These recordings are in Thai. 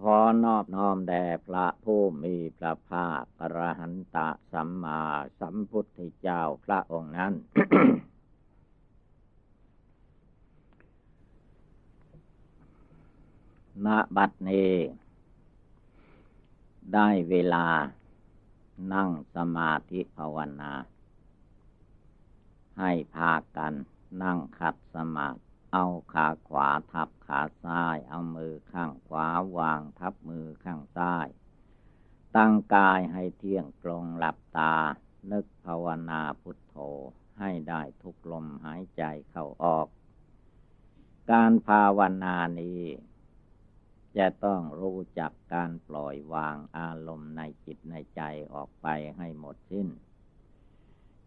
ขอนอบน้อมแด่พระผู้มีพระภาคอรหันตสัมมาสัมพุทธเจ้าพระองค์นั้น ณ บัดนี้ ได้เวลานั่งสมาธิภาวนา ให้พากันนั่งขัดสมาธิ เอาขาขวาทับขาซ้าย เอามือข้างขวาวางทับมือข้างซ้าย ตั้งกายให้เที่ยงตรงหลับตา นึกภาวนาพุทโธให้ได้ทุกลมหายใจเข้าออก การภาวนานี้ จะต้องรู้จักการปล่อยวางอารมณ์ในจิตในใจออกไปให้หมดสิ้น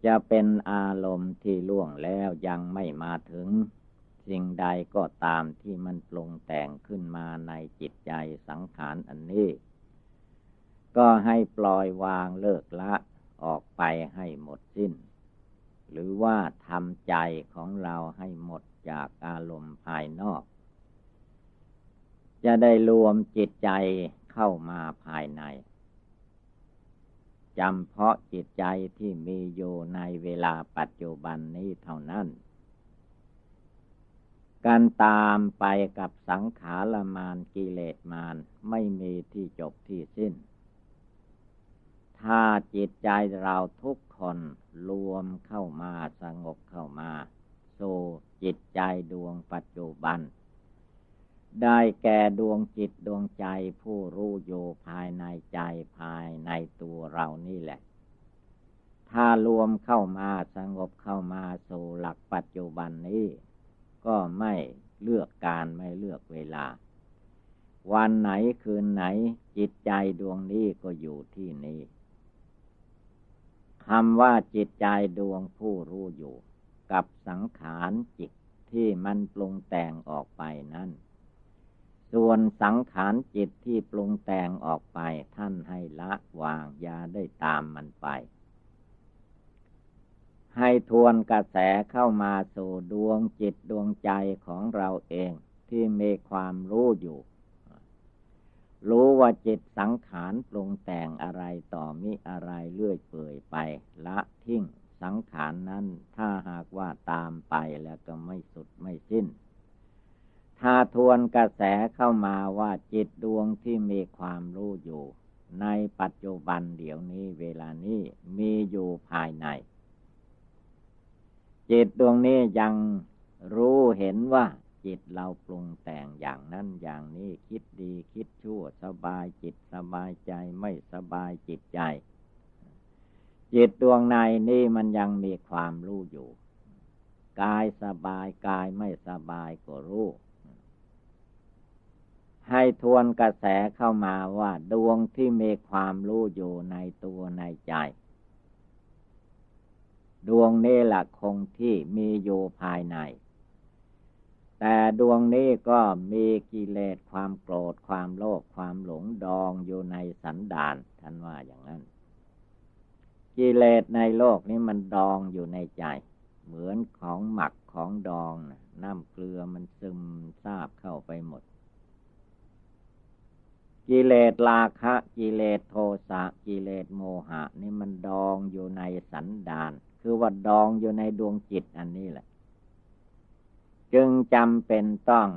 จะเป็นอารมณ์ที่ล่วงแล้วยังไม่มาถึง สิ่งใดก็ตามที่มันปรุงแต่งขึ้นมาในจิตใจสังขารอันนี้ ก็ให้ปล่อยวางเลิกละออกไปให้หมดสิ้น หรือว่าทำใจของเราให้หมดจากอารมณ์ภายนอก จะได้รวมจิตใจเข้ามาภายในจำเพาะจิตใจที่มีอยู่ในเวลาปัจจุบันนี้เท่านั้น การตามไปกับสังขารมานกิเลสมานไม่มีที่จบที่สิ้น ถ้าจิตใจเราทุกคนรวมเข้ามาสงบเข้ามาสู่จิตใจดวงปัจจุบัน ได้แก่ดวงจิตดวงใจผู้รู้อยู่ภายในใจภายในตัวเรานี่แหละ ถ้ารวมเข้ามาสงบเข้ามาสู่หลักปัจจุบันนี้ ก็ไม่เลือกการไม่เลือกเวลา วันไหนคืนไหนจิตใจดวงนี้ก็อยู่ที่นี่คำว่าจิตใจดวงผู้รู้อยู่ กับสังขารจิตที่มันปรุงแต่งออกไปนั้น ส่วนสังขารจิตที่ปรุงแต่งออกไปท่านให้ละวางยาได้ตามมันไป ให้ทวนกระแสเข้ามาสู่ดวงจิตดวงใจของเราเองที่มีความรู้อยู่ รู้ว่าจิตสังขารปรุงแต่งอะไรต่อมิอะไรเลื่อยเปื่อยไป ละทิ้งสังขารนั้น ถ้าหากว่าตามไปแล้วก็ไม่สุดไม่สิ้น ถ้าทวนกระแสเข้ามาว่าจิตดวงที่มีความรู้อยู่ ในปัจจุบันเดี๋ยวนี้เวลานี้มีอยู่ภายใน จิตดวงนี้ยังรู้เห็นว่า จิตเราปรุงแต่งอย่างนั้นอย่างนี้คิดดีคิดชั่วสบายจิตสบายใจไม่สบายจิตใจ จิตดวงในนี่มันยังมีความรู้อยู่กายสบายกายไม่สบายก็รู้ให้ทวนกระแสเข้ามาว่าดวงที่มีความรู้อยู่ในตัวในใจ ดวงนี้แหละคงที่มีอยู่ภายใน แต่ดวงนี้ก็มีกิเลสความโกรธความโลภความหลงดองอยู่ในสันดานท่านว่าอย่างนั้น กิเลสในโลกนี้มันดองอยู่ในใจ เหมือนของหมักของดองนะน้ำเกลือมันซึมซาบเข้าไปหมดกิเลสราคะ กิเลสโทสะกิเลสโมหะ นี่มันดองอยู่ในสันดาน คือว่าดองอยู่ในดวงจิตอันนี้แหละ จึงจำเป็นต้อง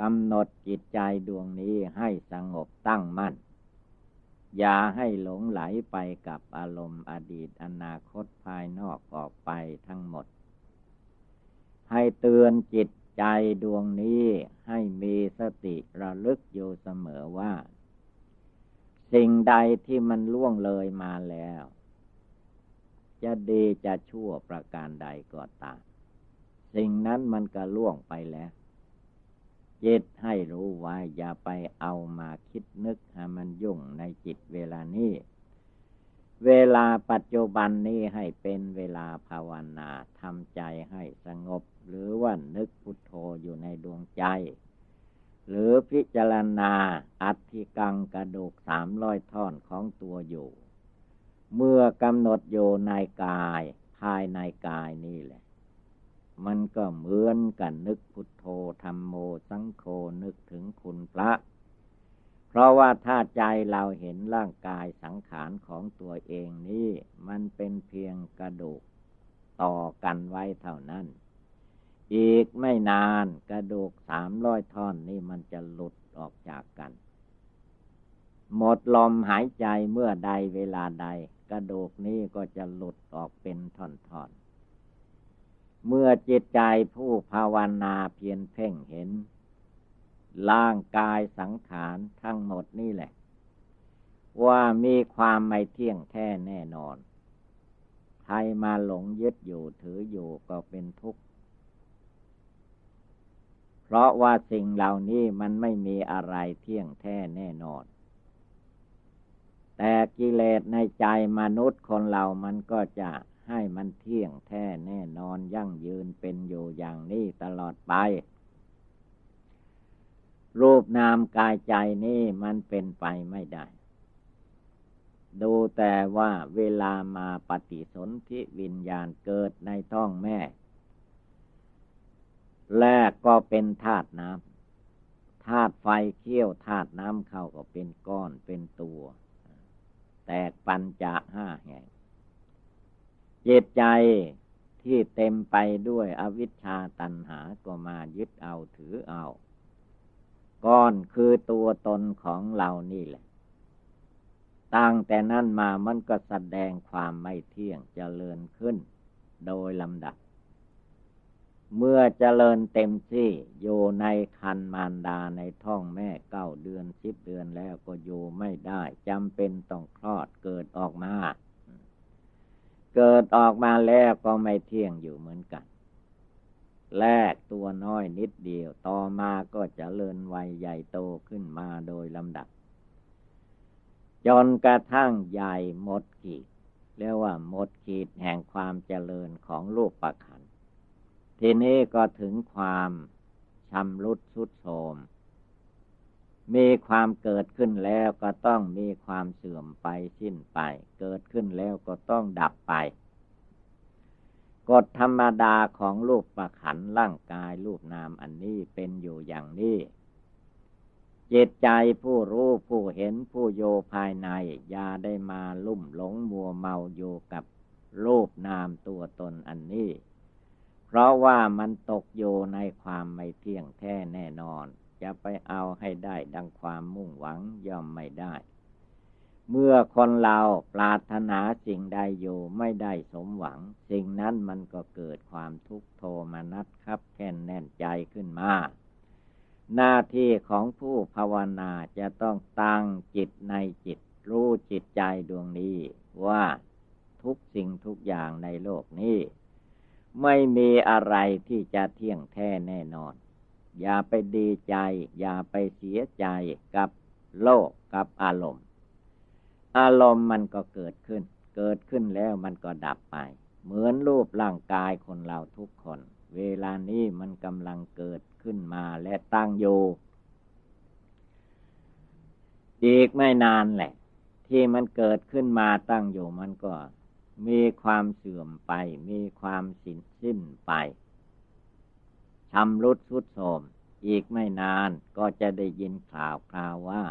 กำหนดจิตใจดวงนี้ให้สงบตั้งมั่น อย่าให้หลงไหลไปกับอารมณ์อดีตอนาคตภายนอกออกไปทั้งหมด ให้เตือนจิตใจดวงนี้ให้มีสติระลึกอยู่เสมอว่า สิ่งใดที่มันล่วงเลยมาแล้ว จะดีจะชั่วประการใดก็ตามสิ่งนั้นมันก็ล่วงไปแล้วจิตให้รู้ไว้อย่าไปเอามาคิดนึกให้มันยุ่งในจิตเวลานี้ เวลาปัจจุบันนี้ให้เป็นเวลาภาวนาทำใจให้สงบ หรือว่านึกพุทโธอยู่ในดวงใจ หรือพิจารณาอัติกังกระดูกสามร้อยท่อนของตัวอยู่ เมื่อกำหนดอยู่ในกาย ภายในกายนี่แหละ มันก็เหมือนกันนึกพุทโธธรรมโมสังโฆนึกถึงคุณพระ เพราะว่าถ้าใจเราเห็นร่างกายสังขารของตัวเองนี้มันเป็นเพียงกระดูกต่อกันไว้เท่านั้น อีกไม่นานกระดูกสามร้อยท่อนนี่มันจะหลุดออกจากกัน หมดลมหายใจเมื่อใดเวลาใด กระดูกนี้ก็จะหลุดออกเป็นท่อนๆ เมื่อจิตใจผู้ภาวนาเพียรเพ่งเห็น ร่างกายสังขารทั้งหมดนี่แหละ ว่ามีความไม่เที่ยงแท้แน่นอน ใครมาหลงยึดอยู่ถืออยู่ก็เป็นทุกข์เพราะว่าสิ่งเหล่านี้มันไม่มีอะไรเที่ยงแท้แน่นอน แต่กิเลสในใจมนุษย์คนเรามันก็จะให้มันเที่ยงแท้แน่นอนยั่งยืนเป็นอยู่อย่างนี้ตลอดไป รูปนามกายใจนี่มันเป็นไปไม่ได้ ดูแต่ว่าเวลามาปฏิสนธิวิญญาณเกิดในท้องแม่ แรกก็เป็นธาตุน้ำธาตุไฟเขี้ยวธาตุน้ำเข้าก็เป็นก้อนเป็นตัว แตกปัญจะห้าแห่งเจตใจที่เต็มไปด้วยอวิชชาตันหาก็มายึดเอาถือเอา ก้อนคือตัวตนของเรานี่แหละ ตั้งแต่นั้นมามันก็แสดงความไม่เที่ยงเจริญขึ้นโดยลำดับ เมื่อเจริญเต็มที่อยู่ในคันมารดาในท้องแม่เก้าเดือนสิบเดือนแล้วก็อยู่ไม่ได้จำเป็นต้องคลอดเกิดออกมา เกิดออกมาแล้วก็ไม่เที่ยงอยู่เหมือนกัน แรกตัวน้อยนิดเดียวต่อมาก็จะเลินวัยใหญ่โตขึ้นมาโดยลำดับ จนกระทั่งใหญ่หมดขีดเรียกว่าหมดขีดแห่งความเจริญของรูปประคัน ทีนี้ก็ถึงความชำรุดสุดโทมมีความเกิดขึ้นแล้วก็ต้องมีความเสื่อมไปสิ้นไป เกิดขึ้นแล้วก็ต้องดับไป กฎธรรมดาของรูปประขันร่างกายรูปนามอันนี้เป็นอยู่อย่างนี้จิตใจผู้รู้ผู้เห็นผู้โยภายใน อย่าได้มาลุ่มหลงมัวเมาอยู่กับรูปนามตัวตนอันนี้ ราะว่ามันตกโยในความไม่เที่ยงแท้แน่นอน จะไปเอาให้ได้ดังความมุ่งหวังย่อมไม่ได้ เมื่อคนเราปรารถนาสิ่งใดอยู่ไม่ได้สมหวัง สิ่งนั้นมันก็เกิดความทุกข์โทมนัสครับแค่นแน่นใจขึ้นมา หน้าที่ของผู้ภาวนาจะต้องตั้งจิตในจิต รู้จิตใจดวงนี้ว่าทุกสิ่งทุกอย่างในโลกนี้ ไม่มีอะไรที่จะเที่ยงแท้แน่นอน อย่าไปดีใจ อย่าไปเสียใจกับโลกกับอารมณ์ อารมณ์มันก็เกิดขึ้น เกิดขึ้นแล้วมันก็ดับไป เหมือนรูปร่างกายคนเราทุกคน เวลานี้มันกำลังเกิดขึ้นมาและตั้งอยู่อีกไม่นานแหละ ที่มันเกิดขึ้นมาตั้งอยู่มันก็ มีความเสื่อมไป มีความสิ้นสิ้นไปชำรุดสุดโทมอีกไม่นานก็จะได้ยินข่าวคราวว่า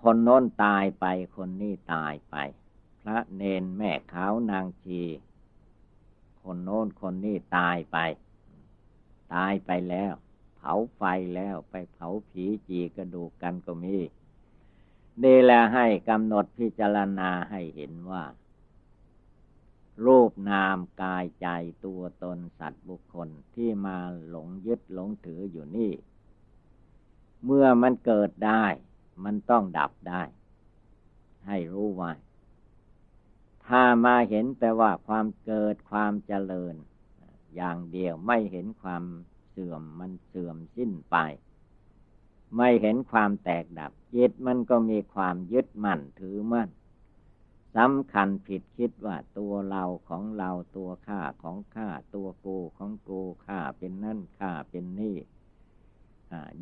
คนโน้นตายไปคนนี้ตายไป พระเนนแม่ขาวนางชี คนโน้นคนนี้ตายไป ตายไปแล้ว เผาไฟแล้วไปเผาผีจีกระดูกกันก็มี นี่แหละให้กำหนดพิจารณาให้เห็นว่า รูปนามกายใจตัวตนสัตว์บุคคลที่มาหลงยึดหลงถืออยู่นี่ เมื่อมันเกิดได้ มันต้องดับได้ ให้รู้ไว้ถ้ามาเห็นแต่ว่าความเกิดความเจริญ อย่างเดียวไม่เห็นความเสื่อมมันเสื่อมสิ้นไป ไม่เห็นความแตกดับ จิตมันก็มีความยึดมั่นถือมั่นสำคัญผิดคิดว่าตัวเราของเราตัวข้าของข้าตัวกูของกูข้าเป็นนั่นข้าเป็นนี่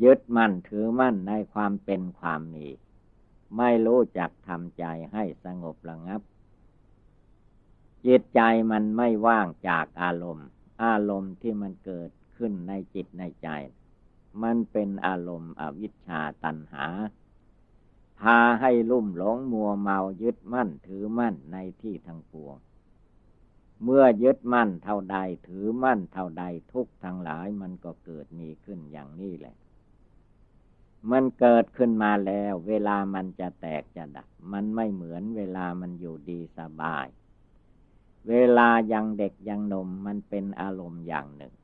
ยึดมั่นถือมั่นในความเป็นความมี ไม่รู้จักทำใจให้สงบระงับ จิตใจมันไม่ว่างจากอารมณ์ อารมณ์ที่มันเกิดขึ้นในจิตในใจ มันเป็นอารมณ์อวิชชาตันหา พาให้ลุ่มหลงมัวเมายึดมั่นถือมั่นในที่ทั้งปวง เมื่อยึดมั่นเท่าใดถือมั่นเท่าใดทุกทั้งหลายมันก็เกิดมีขึ้นอย่างนี้แหละ มันเกิดขึ้นมาแล้ว เวลามันจะแตกจะดับ มันไม่เหมือนเวลามันอยู่ดีสบาย เวลายังเด็กยังนมมันเป็นอารมณ์อย่างหนึ่ง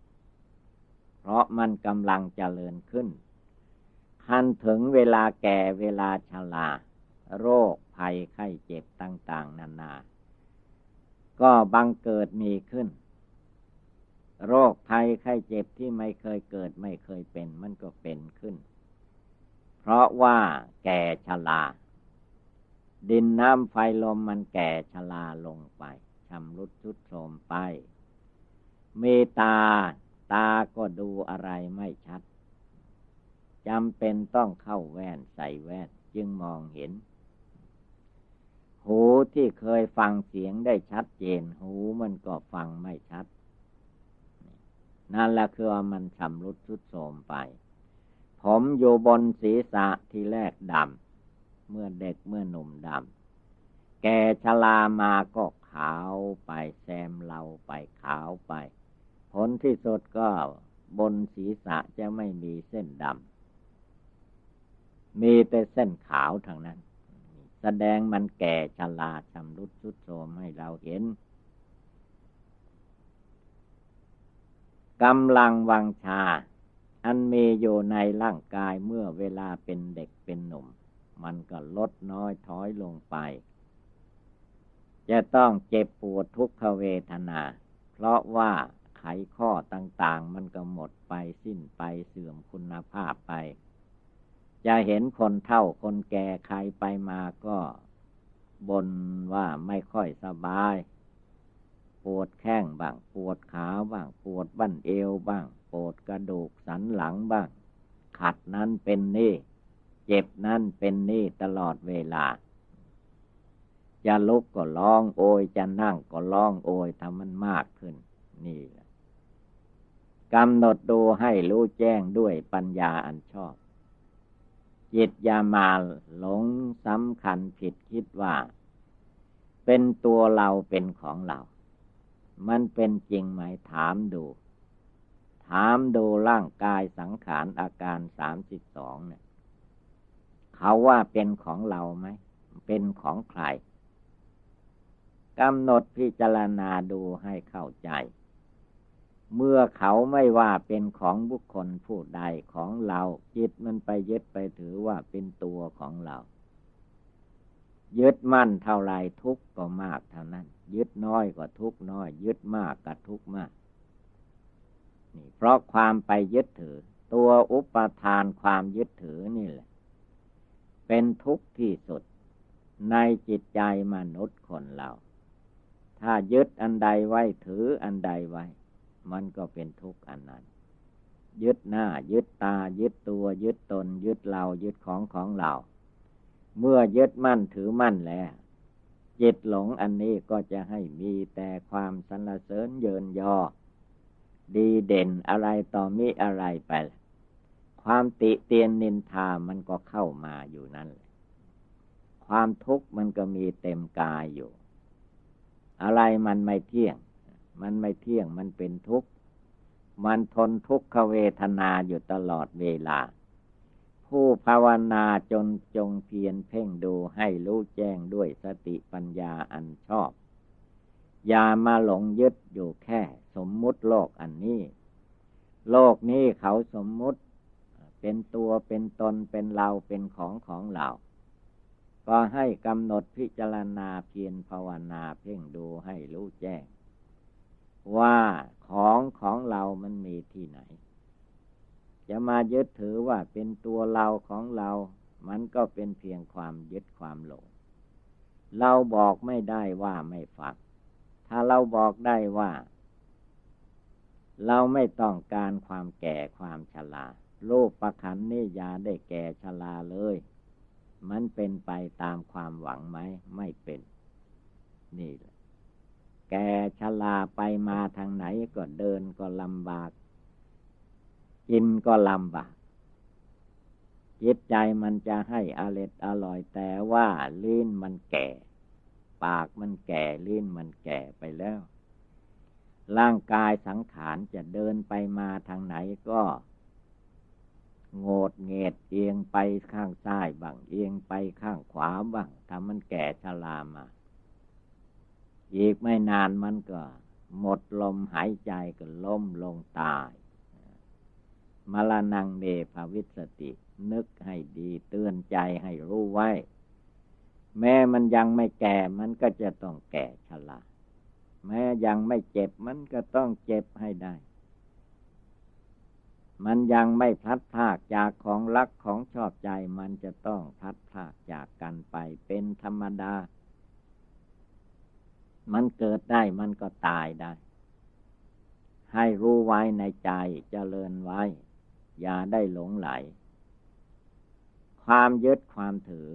เพราะมันกำลังเจริญขึ้นทันถึงเวลาแก่เวลาชราโรคภัยไข้เจ็บต่าง ๆ นานา ก็บังเกิดมีขึ้น โรคภัยไข้เจ็บที่ไม่เคยเกิดไม่เคยเป็น มันก็เป็นขึ้น เพราะว่าแก่ชราดินน้ำไฟลมมันแก่ชราลงไปชำรุดชุดโทรมไป เมตา ตาก็ดูอะไรไม่ชัดจำเป็นต้องเข้าแว่นใส่แว่นจึงมองเห็น หูที่เคยฟังเสียงได้ชัดเจน หูมันก็ฟังไม่ชัด นั่นแหละคือมันชำรุดทุดโทรมไป ผมอยู่บนศีรษะที่แรกดำเมื่อเด็กเมื่อหนุ่มดำแกชลามาก็ขาวไปแซมเราไปขาวไป ผลที่สุดก็บนศีรษะจะไม่มีเส้นดำ มีแต่เส้นขาวทางนั้น แสดงมันแก่ชราชำรุดชุดโทรมให้เราเห็นกำลังวังชา อันมีอยู่ในร่างกายเมื่อเวลาเป็นเด็กเป็นหนุ่ม มันก็ลดน้อยถอยลงไป จะต้องเจ็บปวดทุกขเวทนา เพราะว่า ไขข้อต่าง ๆ มันก็หมดไปสิ้นไปเสื่อมคุณภาพไป จะเห็นคนเท่าคนแก่ใครไปมาก็บนว่าไม่ค่อยสบาย ปวดแข้งบ้างปวดขาบ้างปวดบั้นเอวบ้างปวดกระดูกสันหลังบ้าง ขัดนั้นเป็นนี่ เจ็บนั้นเป็นนี่ตลอดเวลาจะลุกก็ร้องโอยจะนั่งก็ร้องโอยทำมันมากขึ้น นี่แหละ กำหนดดูให้รู้แจ้งด้วยปัญญาอันชอบ จิตอย่ามาหลงสำคัญผิดคิดว่า เป็นตัวเราเป็นของเรา มันเป็นจริงไหมถามดู ถามดูร่างกายสังขารอาการสามสิบสองเนี่ยเขาว่าเป็นของเราไหม เป็นของใครกำหนดพิจารณาดูให้เข้าใจ เมื่อเขาไม่ว่าเป็นของบุคคลผู้ใดของเรา จิตมันไปยึดไปถือว่าเป็นตัวของเรายึดมั่นเท่าไรทุกก็มากเท่านั้น ยึดน้อยก็ทุกน้อย ยึดมากก็ทุกมาก นี่ เพราะความไปยึดถือ ตัวอุปทานความยึดถือนี่แหละ เป็นทุกข์ที่สุด ในจิตใจมนุษย์คนเรา ถ้ายึดอันใดไว้ถืออันใดไว้ มันก็เป็นทุกข์อันนั้น ยึดหน้า ยึดตา ยึดตัว ยึดตน ยึดเรา ยึดของของเรา เมื่อยึดมั่นถือมั่นแล้วจิตหลงอันนี้ก็จะให้มีแต่ความสรรเสริญเยินยอ ดีเด่นอะไรต่อมีอะไรไป ความติเตียนนินทามันก็เข้ามาอยู่นั่นความทุกข์มันก็มีเต็มกายอยู่ อะไรมันไม่เที่ยง มันไม่เที่ยงมันเป็นทุกข์ มันทนทุกขเวทนาอยู่ตลอดเวลา ผู้ภาวนาจนจงเพียรเพ่งดูให้รู้แจ้งด้วยสติปัญญาอันชอบ อย่ามาหลงยึดอยู่แค่ สมมุติโลกอันนี้ โลกนี้เขาสมมุติ เป็นตัวเป็นตนเป็นเราเป็นของของเราก็ให้กำหนดพิจารณาเพียรภาวนาเพ่งดูให้รู้แจ้ง ว่าของของเรามันมีที่ไหน จะมายึดถือว่าเป็นตัวเราของเรา มันก็เป็นเพียงความยึดความหลง เราบอกไม่ได้ว่าไม่ฟัง ถ้าเราบอกได้ว่า เราไม่ต้องการความแก่ความชรารูปประคันนี่ยาได้แก่ชราเลย มันเป็นไปตามความหวังไหม ไม่เป็น นี่แหละ แก่ชราไปมาทางไหนก็เดินก็ลำบาก กินก็ลำบากจิตใจมันจะให้อร็ดอร่อยแต่ว่าลิ้นมันแก่ ปากมันแก่ลิ้นมันแก่ไปแล้ว ร่างกายสังขารจะเดินไปมาทางไหนก็โงดเงดเอียงไปข้างซ้ายบ้างเอียงไปข้างขวาบ้างถ้ามันแก่ชรามา อีกไม่นานมันก็ หมดลมหายใจก็ล้มลงตายมรณงเดภวิสติ นึกให้ดีเตือนใจให้รู้ไว้ แม้มันยังไม่แก่มันก็จะต้องแก่ชราแม้ยังไม่เจ็บมันก็ต้องเจ็บให้ได้ มันยังไม่พลัดพากจากของรักของชอบใจ มันจะต้องพลัดพากจากกันไปเป็นธรรมดา มันเกิดได้มันก็ตายได้ ให้รู้ไว้ในใจเจริญไว้ อย่าได้หลงไหล ความยึดความถือ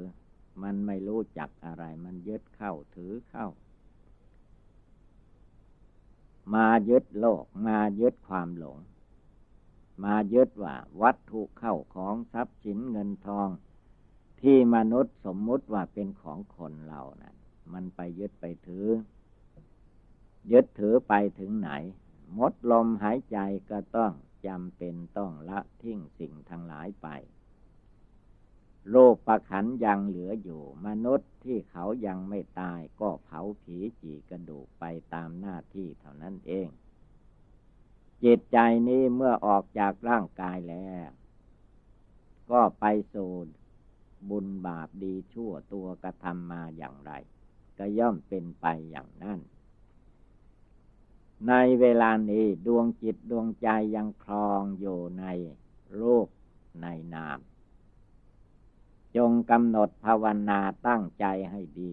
มันไม่รู้จักอะไร มันยึดเข้าถือเข้า มายึดโลก มายึดความหลง มายึดว่า วัตถุเข้าของทรัพย์สินเงินทอง ที่มนุษย์สมมุติว่าเป็นของคนเรานะ่ะมันไปยึดไปถือ ยึดถือไปถึงไหนมดลมหายใจก็ต้องจำเป็นต้องละทิ้งสิ่งทั้งหลายไป โลกประขันยังเหลืออยู่ มนุษย์ที่เขายังไม่ตายก็เผาผีจีกระดูกไปตามหน้าที่เท่านั้นเอง จิตใจนี้เมื่อออกจากร่างกายแล้ว ก็ไปสู่บุญบาปดีชั่วตัวกระทำมาอย่างไร ก็ย่อมเป็นไปอย่างนั้น ในเวลานี้ดวงจิตดวงใจยังคลองอยู่ในรูปในนาม จงกำหนดภาวนาตั้งใจให้ดี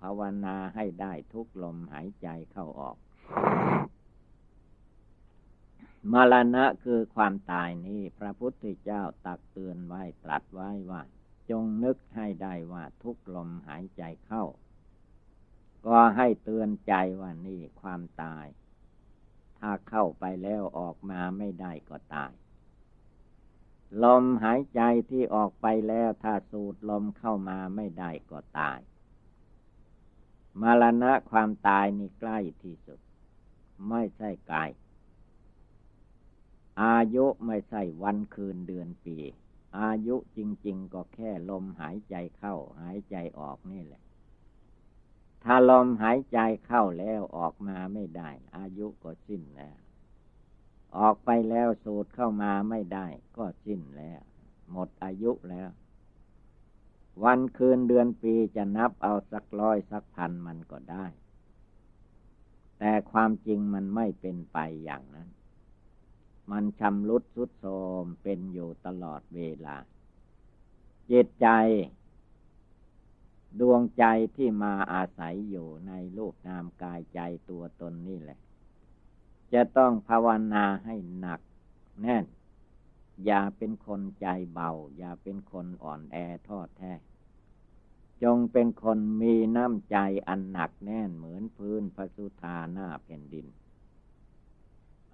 ภาวนาให้ได้ทุกลมหายใจเข้าออก มรณะคือความตายนี้พระพุทธเจ้าตักเตือนไว้ตรัสไว้ว่า จงนึกให้ได้ว่าทุกลมหายใจเข้า ก็ให้เตือนใจว่านี่ความตาย ถ้าเข้าไปแล้วออกมาไม่ได้ก็ตาย ลมหายใจที่ออกไปแล้วถ้าสูดลมเข้ามาไม่ได้ก็ตาย มรณะความตายนี่ใกล้ที่สุด ไม่ใช่ไกลอายุไม่ใช่วันคืนเดือนปี อายุจริง ๆ ก็แค่ลมหายใจเข้า หายใจออกนี่แหละ ถ้าลมหายใจเข้าแล้วออกมาไม่ได้ อายุก็สิ้นแล้ว ออกไปแล้วสูดเข้ามาไม่ได้ ก็สิ้นแล้ว หมดอายุแล้ว วันคืนเดือนปีจะนับเอาสักร้อยสักพันมันก็ได้ แต่ความจริงมันไม่เป็นไปอย่างนั้น มันชำรุดสุดโทมเป็นอยู่ตลอดเวลาจิตใจ ดวงใจที่มาอาศัยอยู่ในรูปนามกายใจตัวตนนี่แหละ จะต้องภาวนาให้หนักแน่น อย่าเป็นคนใจเบา อย่าเป็นคนอ่อนแอทอดแท้ จงเป็นคนมีน้ำใจอันหนักแน่นเหมือนพื้นพระสุธาหน้าแผ่นดิน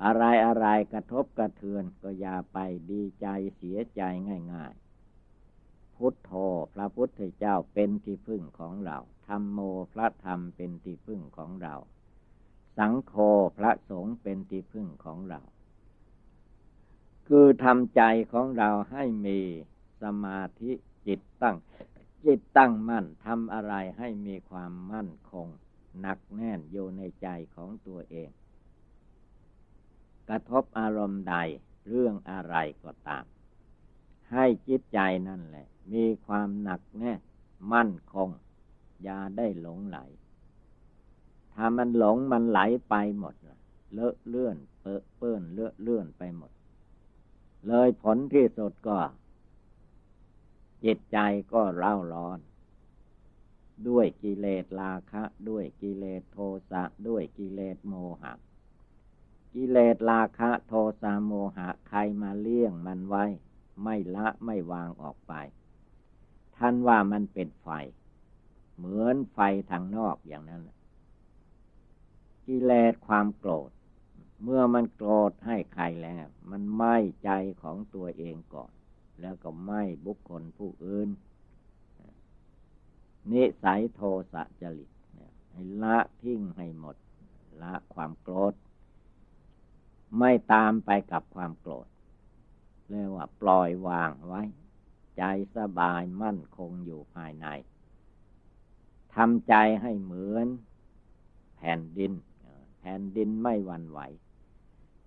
อะไรอะไรกระทบกระเทือนก็อย่าไปดีใจเสียใจง่าย พุทโธพระพุทธเจ้าเป็นที่พึ่งของเราธรรมโมพระธรรมเป็นที่พึ่งของเรา สังโฆพระสงฆ์เป็นที่พึ่งของเรา คือทำใจของเราให้มีสมาธิจิตตั้ง จิตตั้งมั่นทำอะไรให้มีความมั่นคง หนักแน่นอยู่ในใจของตัวเอง กระทบอารมณ์ใดเรื่องอะไรก็ตาม ให้จิตใจนั่นแหละ มีความหนักแน่ มั่นคง อย่าได้หลงไหล ถ้ามันหลงมันไหลไปหมดเลอะเลื่อนเปื้อเปื้อนเลอะเลื่อนไปหมด เลยผลที่สุดก็ จิตใจก็เร่าร้อน ด้วยกิเลสราคะ ด้วยกิเลสโทสะด้วยกิเลสโมหะกิเลสราคะ โทสะโมหะใครมาเลี้ยงมันไว้ ไม่ละไม่วางออกไป ท่านว่ามันเป็นไฟ เหมือนไฟทางนอกอย่างนั้นกิเลสความโกรธ เมื่อมันโกรธให้ใครแล้ว มันไม่ใจของตัวเองก่อน แล้วก็ไม่บุคคลผู้อื่นนิสัยโทสะจริตให้ละทิ้งให้หมด ละความโกรธ ไม่ตามไปกับความโกรธ เรียกว่าปล่อยวางไว้ ใจสบายมั่นคงอยู่ภายในทำใจให้เหมือน แผ่นดิน แผ่นดินไม่หวั่นไหว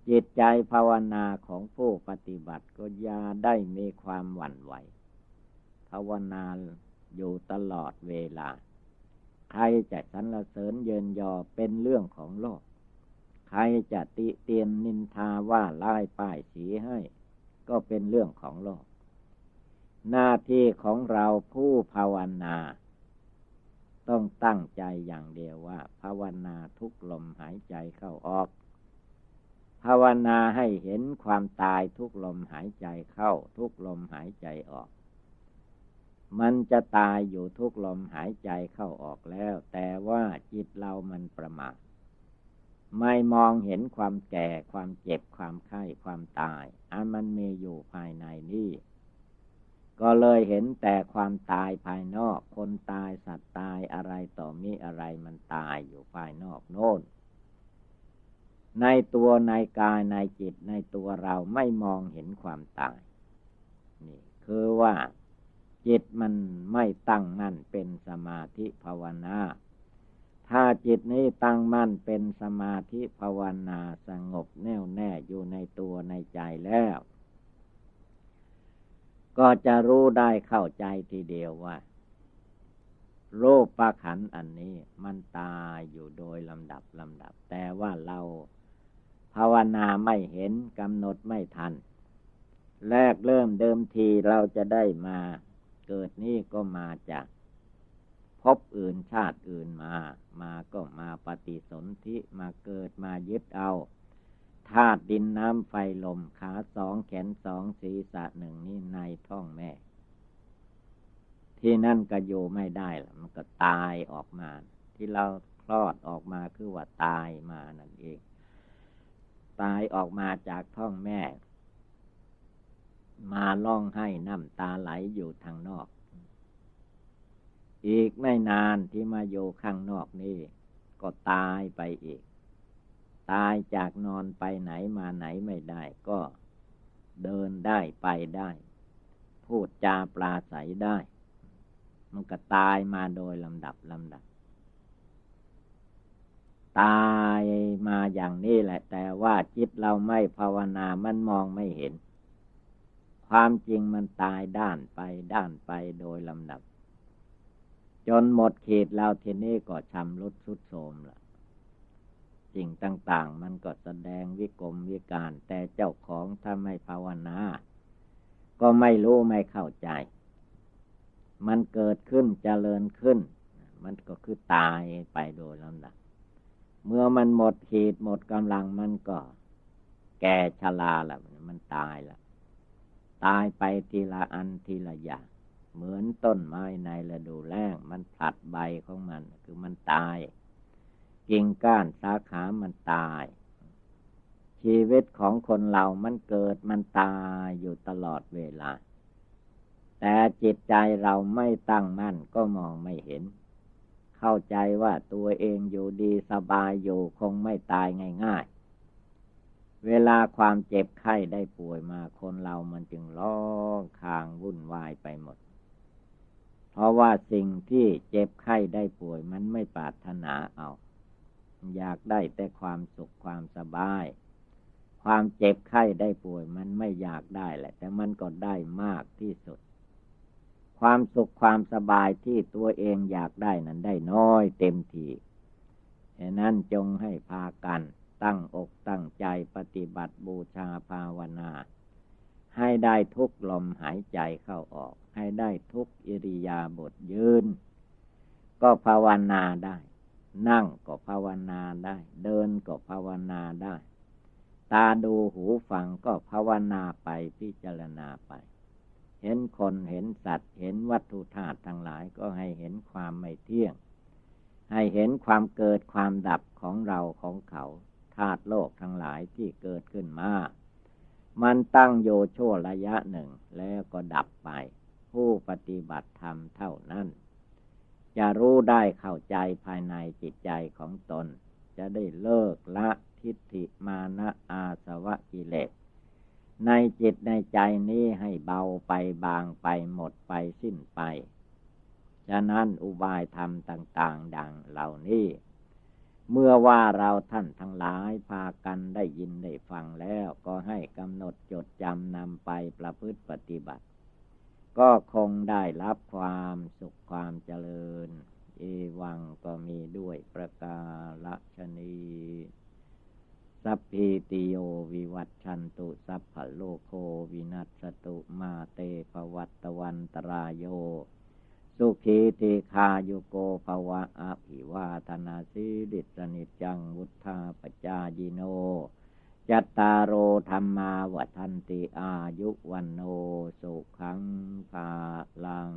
จิตใจภาวนาของผู้ปฏิบัติก็ยาได้มีความหวั่นไหว ภาวนาอยู่ตลอดเวลา ใครจะสรรเสริญเยินยอเป็นเรื่องของโลก ใครจะติเตียนนินทาว่าไล่ป้ายสีให้ ก็เป็นเรื่องของโลก หน้าที่ของเราผู้ภาวนา ต้องตั้งใจอย่างเดียวว่า ภาวนาทุกลมหายใจเข้าออก ภาวนาให้เห็นความตายทุกลมหายใจเข้า ทุกลมหายใจออก มันจะตายอยู่ทุกลมหายใจเข้าออกแล้ว แต่ว่าจิตเรามันประมาท ไม่มองเห็นความแก่ความเจ็บความไข้ความตาย อันมันมีอยู่ภายในนี่ก็เลยเห็นแต่ความตายภายนอก คนตายสัตว์ตายอะไรต่อมีอะไรมันตายอยู่ภายนอกโน้นในตัวในกายในจิตในตัวเราไม่มองเห็นความตาย นี่คือว่า จิตมันไม่ตั้งมั่นเป็นสมาธิภาวนา ถ้าจิตนี้ตั้งมั่นเป็นสมาธิภาวนาสงบแน่วแน่อยู่ในตัวในใจแล้ว ก็จะรู้ได้เข้าใจทีเดียวว่า โรคประขันอันนี้มันตายอยู่โดยลำดับลำดับ แต่ว่าเราภาวนาไม่เห็นกำหนดไม่ทัน แรกเริ่มเดิมทีเราจะได้มาเกิดนี่ก็มาจาก พบอื่นชาติอื่นมา มาก็มาปฏิสนธิมาเกิดมายึดเอาธาตุดินน้ำไฟลมขาสองแขนสองศีรษะหนึ่งนี่ในท้องแม่ ที่นั่นก็อยู่ไม่ได้ละมันก็ตายออกมา ที่เราคลอดออกมาคือว่าตายมานั่นเอง ตายออกมาจากท้องแม่ มาล่องให้น้ำตาไหลอยู่ทางนอก อีกไม่นานที่มาอยู่ข้างนอกนี่ก็ตายไปอีก ตายจากนอนไปไหนมาไหนไม่ได้ก็เดินได้ไปได้ พูดจาปลาใสได้ มันก็ตายมาโดยลำดับลำดับ ตายมาอย่างนี้แหละ แต่ว่าจิตเราไม่ภาวนามันมองไม่เห็น ความจริงมันตายด้านไปด้านไปโดยลำดับ จนหมดเขตแล้วทีนี้ก็ชำรุดสุดโทมละสิ่งต่าง ๆ มันก็แสดงวิกรมวิการ แต่เจ้าของถ้าไม่ภาวนา ก็ไม่รู้ไม่เข้าใจ มันเกิดขึ้นเจริญขึ้น มันก็คือตายไปโดยลำดับเมื่อมันหมดขีดหมดกำลังมันก็ แก่ชราล้วมันตายล้วตายไปทีละอันทีละอย่าง เหมือนต้นไม้ในฤดูแล้งมันผลัดใบของมัน คือมันตายกิ่งก้านสาขามันตาย ชีวิตของคนเรามันเกิดมันตายอยู่ตลอดเวลา แต่จิตใจเราไม่ตั้งมั่นก็มองไม่เห็น เข้าใจว่าตัวเองอยู่ดีสบายอยู่คงไม่ตายง่าย ๆ เวลาความเจ็บไข้ได้ป่วยมาคนเรามันจึงร้องคางวุ่นวายไปหมด ราะว่าสิ่งที่เจ็บไข้ได้ป่วยมันไม่ปรารถนาเอา อยากได้แต่ความสุขความสบาย ความเจ็บไข้ได้ป่วยมันไม่อยากได้แหละ แต่มันก็ได้มากที่สุด ความสุขความสบายที่ตัวเองอยากได้นั้นได้น้อยเต็มทีฉะนั้นจงให้พากันตั้งอกตั้งใจปฏิบัติบูชาภาวนา ให้ได้ทุกลมหายใจเข้าออก ให้ได้ทุกอิริยาบถยืน ก็ภาวนาได้ นั่งก็ภาวนาได้ เดินก็ภาวนาได้ ตาดูหูฟังก็ภาวนาไปพิจารณาไป เห็นคนเห็นสัตว์ เห็นวัตถุธาตุทั้งหลายก็ให้เห็นความไม่เที่ยง ให้เห็นความเกิดความดับของเราของเขาธาตุโลกทั้งหลายที่เกิดขึ้นมา มันตั้งโยโชระยะหนึ่งแล้วก็ดับไป ผู้ปฏิบัติธรรมเท่านั้น จะรู้ได้เข้าใจภายในจิตใจของตน จะได้เลิกละทิฏฐิมานะอาสวะกิเลสในจิตในใจนี้ให้เบาไปบางไปหมดไปสิ้นไป ฉะนั้นอุบายธรรมต่าง ๆ ดังเหล่านี้ เมื่อว่าเราท่านทั้งหลายพากันได้ยินได้ฟังแล้วก็ให้กำหนดจดจำนำไปประพฤติปฏิบัติ ก็คงได้รับความสุขความเจริญ เอวังก็มีด้วยประกาศนีสัพพิติโยวิวัตชันตุสัพพโลโควินัสตุมาเตปวัตตวันตรายโย สุขีติคาโยโกภวะอภิวาธนาสิริสนิจังวุธาปจายิโน จัตตารโอธรรมาวัทันติอายุวันโนสุขังภาลัง